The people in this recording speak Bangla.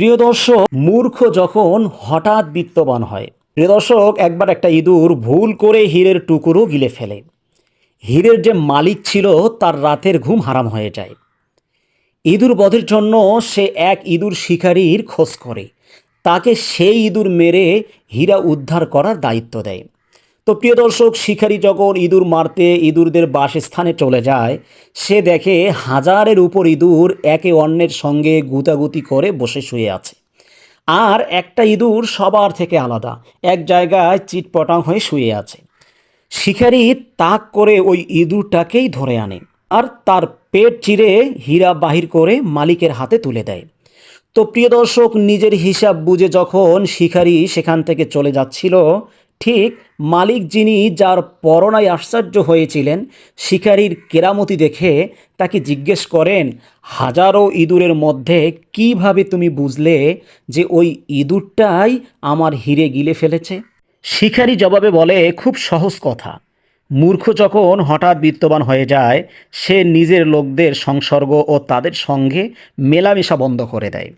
প্রিয় দর্শক, মূর্খ যখন হঠাৎ বিত্তবান হয়, প্রিয় দর্শক, একবার একটা ইঁদুর ভুল করে হীরের টুকরো গিলে ফেলে। হীরের যে মালিক ছিল, তার রাতের ঘুম হারাম হয়ে যায়। ইঁদুর বধের জন্য সে এক ইঁদুর শিকারীর খোঁজ করে। তাকে সেই ইঁদুর মেরে হীরা উদ্ধার করার দায়িত্ব দেয়। তো প্রিয় দর্শক, শিকারী যখন ইঁদুর মারতে ইঁদুরদের বাসস্থানে চলে যায়, সে দেখে হাজারের উপর ইঁদুর একে অন্যের সঙ্গে গুতাগুতি করে বসে শুয়ে আছে। আর একটা ইঁদুর সবার থেকে আলাদা, এক জায়গায় চিটপটাং হয়ে শুয়ে আছে। শিকারী তাক করে ওই ইঁদুরটাকেই ধরে আনে আর তার পেট চিরে হীরা বাহির করে মালিকের হাতে তুলে দেয়। তো প্রিয় দর্শক, নিজের হিসাব বুঝে যখন শিকারী সেখান থেকে চলে যাচ্ছিল ঠিক মালিক যিনি যার পরনায় আশ্চর্য হয়েছিলেন, শিকারীর কেরামতি দেখে তাকে জিজ্ঞেস করেন, হাজারো ইঁদুরের মধ্যে কীভাবে তুমি বুঝলে যে ওই ইঁদুরটাই আমার হিরে গিলে ফেলেছে? শিকারী জবাবে বলে, খুব সহজ কথা। মূর্খ যখন হঠাৎ বিত্তবান হয়ে যায়, সে নিজের লোকদের সংসর্গ ও তাদের সঙ্গে মেলামেশা বন্ধ করে দেয়।